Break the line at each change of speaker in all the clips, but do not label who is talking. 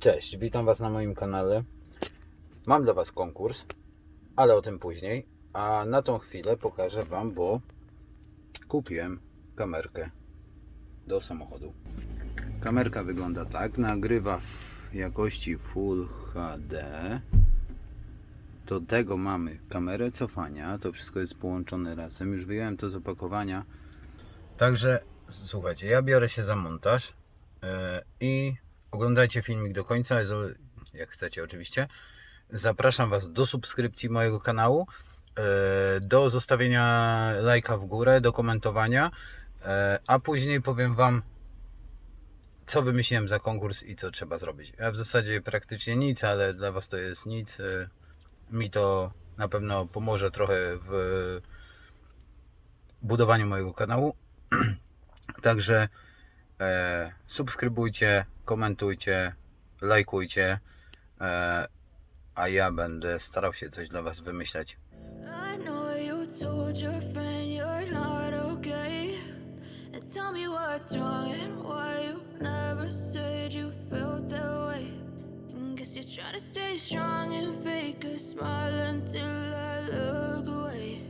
Cześć, witam Was na moim kanale. Mam dla Was konkurs, ale o tym później. A na tą chwilę pokażę Wam, bo kupiłem kamerkę do samochodu. Kamerka wygląda tak, nagrywa w jakości Full HD. Do tego mamy kamerę cofania, to wszystko jest połączone razem. Już wyjąłem to z opakowania. Także słuchajcie, ja biorę się za montaż yy, i oglądajcie filmik do końca, jak chcecie oczywiście. Zapraszam Was do subskrypcji mojego kanału, yy, do zostawienia lajka w górę, do komentowania, yy, a później powiem Wam, co wymyśliłem za konkurs i co trzeba zrobić. Ja w zasadzie praktycznie nic, ale dla Was to jest nic. yy, Mi to na pewno pomoże trochę w budowaniu mojego kanału. Także e, subskrybujcie, komentujcie, lajkujcie, e, a ja będę starał się coś dla Was wymyślać.
Tell me what's wrong and why you never said you felt that way. Guess you're trying to stay strong and fake a smile until I look away.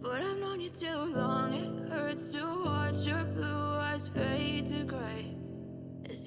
But I've known you too long, it hurts to watch your blue eyes fade to gray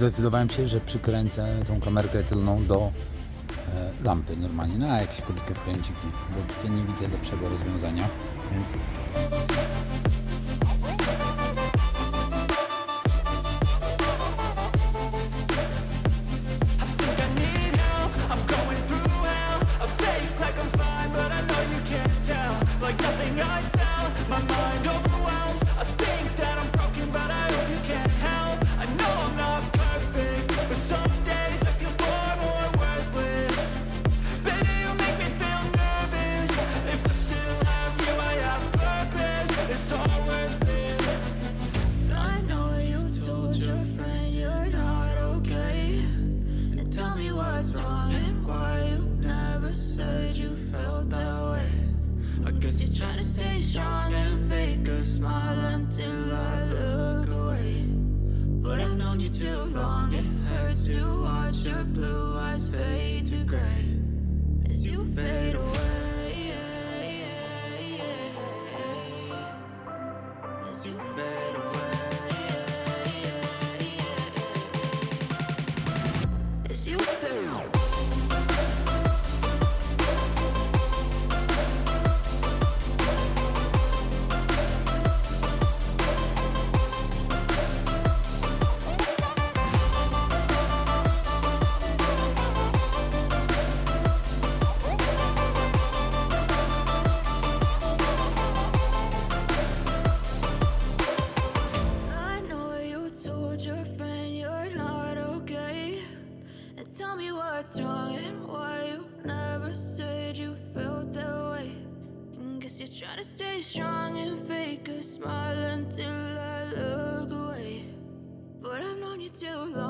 zdecydowałem się, że przykręcę tą kamerkę tylną do e, lampy normalnie, na jakieś krótkie wkręciki, bo tutaj nie widzę lepszego rozwiązania, więc
As you fade I've known you too long,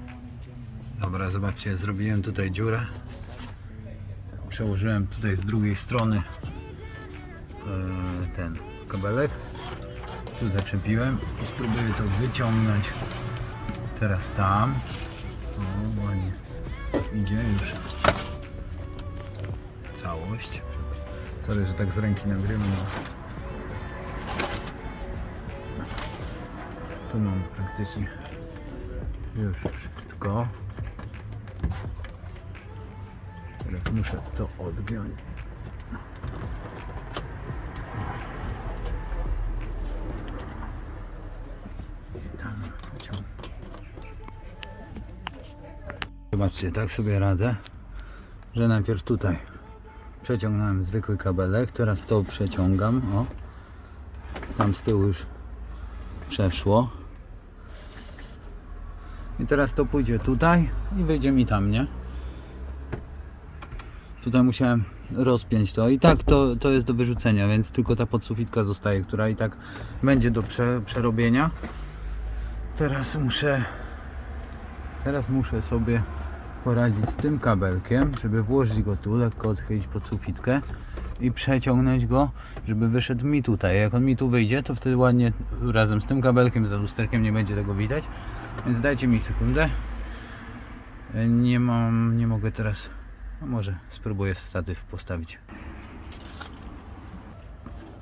Dobra, zobaczcie, zrobiłem tutaj dziurę. Przełożyłem tutaj z drugiej strony e, ten kabelek. Tu zaczepiłem i spróbuję to wyciągnąć teraz tam. O, ładnie. Idzie już całość. Sorry, że tak z ręki nagrywam. Tu mam praktycznie już wszystko. Muszę to odgiąć. Zobaczcie, tak sobie radzę, że najpierw tutaj przeciągnąłem zwykły kabelek, teraz to przeciągam, o. Tam z tyłu już przeszło. I teraz to pójdzie tutaj i wyjdzie mi tam, nie? Tutaj musiałem rozpiąć to i tak to, to jest do wyrzucenia, więc tylko ta podsufitka zostaje, która i tak będzie do prze, przerobienia. Teraz muszę teraz muszę sobie poradzić z tym kabelkiem, żeby włożyć go tu, lekko odchylić podsufitkę i przeciągnąć go, żeby wyszedł mi tutaj. Jak on mi tu wyjdzie, to wtedy ładnie razem z tym kabelkiem, za lusterkiem nie będzie tego widać. Więc dajcie mi sekundę. Nie mam, nie mogę teraz. No może spróbuję statyw postawić.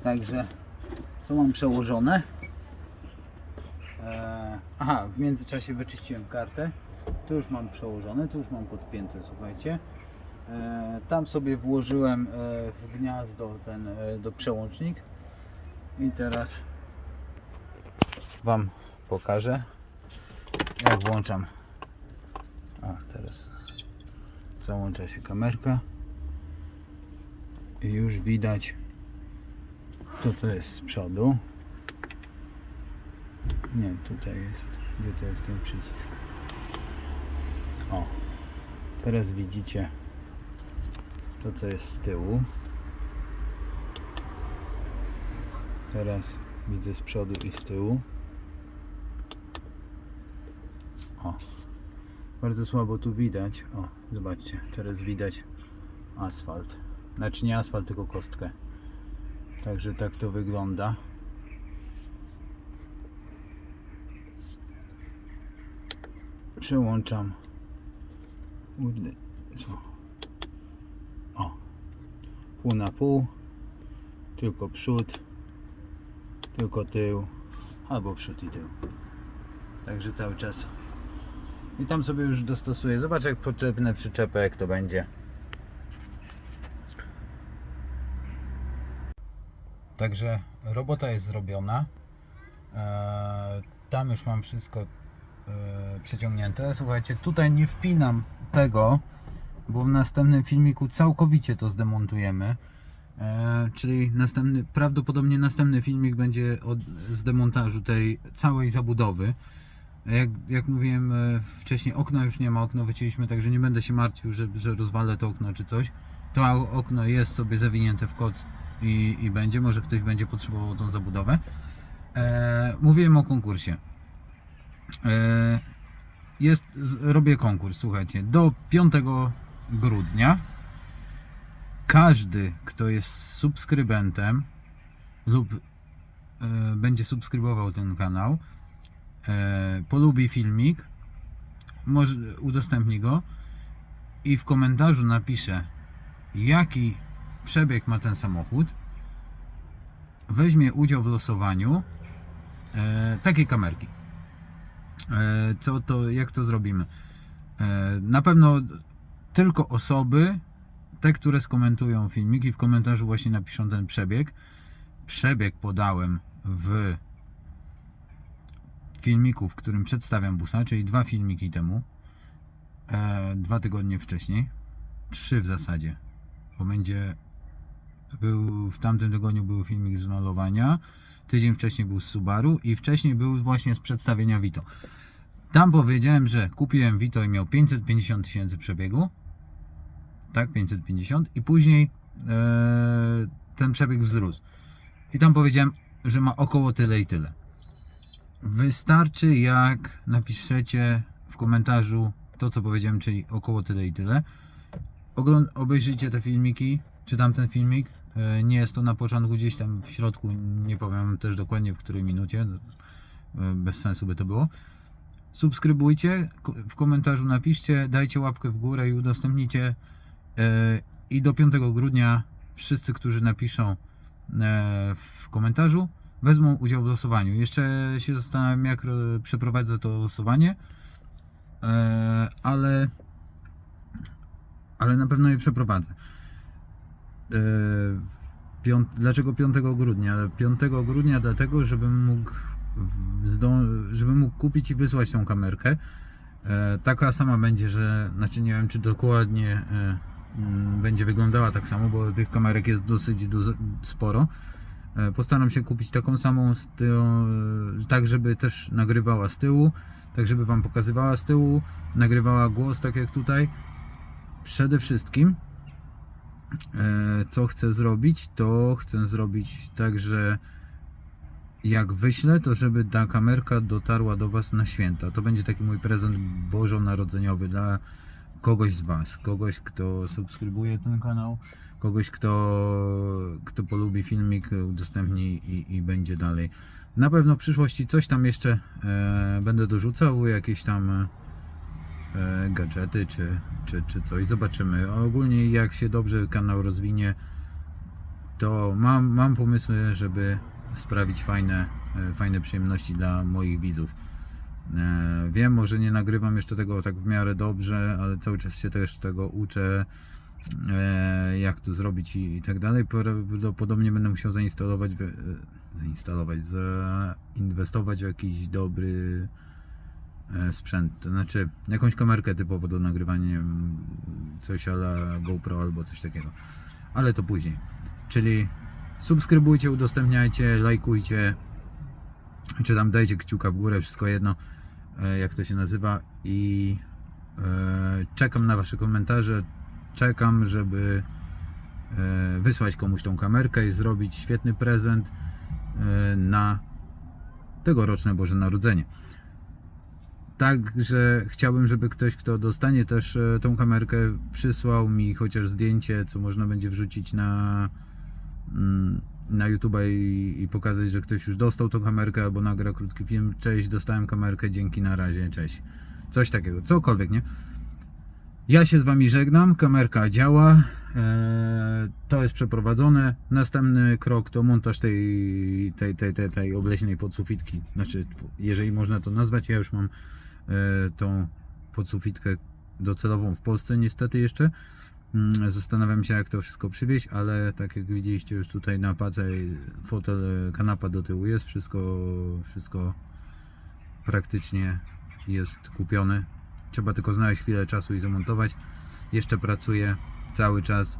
Także to mam przełożone. Eee, aha, w międzyczasie wyczyściłem kartę. Tu już mam przełożone, tu już mam podpięte, słuchajcie. E, tam sobie włożyłem e, w gniazdo ten e, do przełącznik i teraz Wam pokażę jak włączam a teraz załącza się kamerka i już widać To to jest z przodu. Nie, tutaj jest. Gdzie to jest ten przycisk? O. Teraz widzicie to, co jest z tyłu. Teraz widzę z przodu i z tyłu. O. Bardzo słabo tu widać. O, zobaczcie, teraz widać asfalt. Znaczy nie asfalt, tylko kostkę. Także tak to wygląda. Przełączam. O. Pół na pół. Tylko przód. Tylko tył. Albo przód i tył. Także cały czas. I tam sobie już dostosuję. Zobacz jak potrzebne przyczepę, jak to będzie. Także robota jest zrobiona. Eee, tam już mam wszystko eee, przeciągnięte. Słuchajcie, tutaj nie wpinam tego, bo w następnym filmiku całkowicie to zdemontujemy. Eee, czyli następny, prawdopodobnie następny filmik będzie od, z demontażu tej całej zabudowy. Jak, jak mówiłem e, wcześniej, okna już nie ma, okno wycięliśmy, także nie będę się martwił, że, że rozwalę to okno czy coś. To okno jest sobie zawinięte w koc i, i będzie, może ktoś będzie potrzebował tą zabudowę. E, mówiłem o konkursie. E, jest, robię konkurs, słuchajcie, do 5 grudnia każdy, kto jest subskrybentem lub e, będzie subskrybował ten kanał, polubi filmik, może udostępni go i w komentarzu napisze jaki przebieg ma ten samochód, weźmie udział w losowaniu e, takiej kamerki. E, co to, jak to zrobimy? E, na pewno tylko osoby, te, które skomentują filmiki, w komentarzu właśnie napiszą ten przebieg. Przebieg podałem w filmiku, w którym przedstawiam busa, czyli dwa filmiki temu, e, dwa tygodnie wcześniej, trzy w zasadzie, bo będzie był w tamtym tygodniu był filmik z malowania, tydzień wcześniej był z Subaru i wcześniej był właśnie z przedstawienia Vito. Tam powiedziałem, że kupiłem Vito i miał 550 tysięcy przebiegu, tak, 550 i później e, ten przebieg wzrósł. I tam powiedziałem, że ma około tyle i tyle. Wystarczy jak napiszecie w komentarzu to, co powiedziałem, czyli około tyle i tyle. Ogląd- obejrzyjcie te filmiki, czy tamten filmik. E, Nie jest to na początku, gdzieś tam w środku, nie powiem też dokładnie w której minucie, e, bez sensu by to było. Subskrybujcie, w komentarzu napiszcie, dajcie łapkę w górę i udostępnijcie. E, I do 5 grudnia wszyscy, którzy napiszą w komentarzu, wezmą udział w losowaniu. Jeszcze się zastanawiam, jak ro- przeprowadzę to losowanie, e, ale, ale na pewno je przeprowadzę. E, dlaczego 5 grudnia? 5 grudnia dlatego, żebym mógł, żebym mógł kupić i wysłać tą kamerkę. E, taka sama będzie, że znaczy nie wiem, czy dokładnie będzie wyglądała tak samo, bo tych kamerek jest dosyć sporo. E, Postaram się kupić taką samą e, tak żeby też nagrywała z tyłu, tak żeby Wam pokazywała z tyłu, nagrywała głos tak jak tutaj. Przede wszystkim e, co chcę zrobić, to chcę zrobić tak, że jak wyślę, to żeby ta kamerka dotarła do Was na święta. To będzie taki mój prezent bożonarodzeniowy dla kogoś z Was, kogoś, kto subskrybuje ten kanał, kogoś, kto, kto polubi filmik, udostępni i, i będzie dalej. Na pewno w przyszłości coś tam jeszcze e, będę dorzucał, jakieś tam e, gadżety czy, czy, czy coś. Zobaczymy. Ogólnie jak się dobrze kanał rozwinie, to mam, mam pomysły, żeby sprawić fajne, e, fajne przyjemności dla moich widzów. E, Wiem, może nie nagrywam jeszcze tego tak w miarę dobrze, ale cały czas się też tego uczę, jak tu zrobić i, i tak dalej. Prawdopodobnie będę musiał zainstalować, e, zainstalować, zainwestować w jakiś dobry e, sprzęt, to znaczy jakąś kamerkę typowo do nagrywania, coś ala GoPro albo coś takiego, ale to później. Czyli subskrybujcie, udostępniajcie, lajkujcie, czy tam dajcie kciuka w górę, wszystko jedno, e, jak to się nazywa i e, czekam na wasze komentarze, czekam, żeby e, wysłać komuś tą kamerkę i zrobić świetny prezent e, na tegoroczne Boże Narodzenie. Także chciałbym, żeby ktoś, kto dostanie też e, tą kamerkę, przysłał mi chociaż zdjęcie, co można będzie wrzucić na, mm, na YouTube'a i, i pokazać, że ktoś już dostał tą kamerkę, albo nagra krótki film. Cześć, dostałem kamerkę, dzięki, na razie, cześć. Coś takiego, cokolwiek, nie? Ja się z Wami żegnam, kamerka działa, e, to jest przeprowadzone. Następny krok to montaż tej, tej, tej, tej, tej obleśnej podsufitki. Znaczy, jeżeli można to nazwać, ja już mam e, tą podsufitkę docelową w Polsce niestety jeszcze. Mm, Zastanawiam się jak to wszystko przywieźć, ale tak jak widzieliście już tutaj na pace fotel, kanapa do tyłu jest, wszystko, wszystko praktycznie jest kupione. Trzeba tylko znaleźć chwilę czasu i zamontować. Jeszcze pracuję cały czas,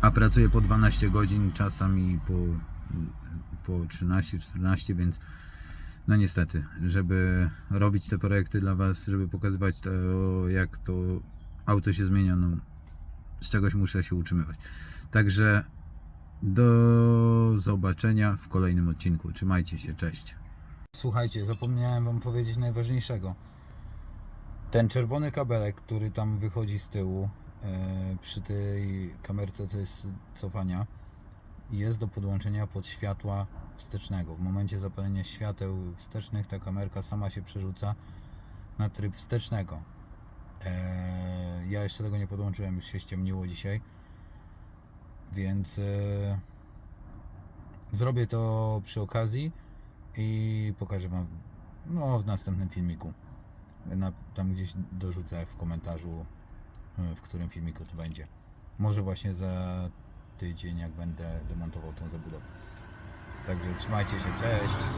a pracuję po 12 godzin, czasami po, po 13-14, więc no niestety, żeby robić te projekty dla Was, żeby pokazywać to, jak to auto się zmienia, no z czegoś muszę się utrzymywać. Także do zobaczenia w kolejnym odcinku. Trzymajcie się, cześć. Słuchajcie, zapomniałem Wam powiedzieć najważniejszego. Ten czerwony kabelek, który tam wychodzi z tyłu e, przy tej kamerce, co jest cofania, jest do podłączenia pod światła wstecznego. W momencie zapalenia świateł wstecznych ta kamerka sama się przerzuca na tryb wstecznego. E, ja jeszcze tego nie podłączyłem, już się ściemniło dzisiaj. Więc e, zrobię to przy okazji i pokażę Wam no, w następnym filmiku. Na, tam gdzieś dorzucę w komentarzu, e, w którym filmiku to będzie. Może właśnie za tydzień, jak będę demontował tą zabudowę. Także trzymajcie się, cześć!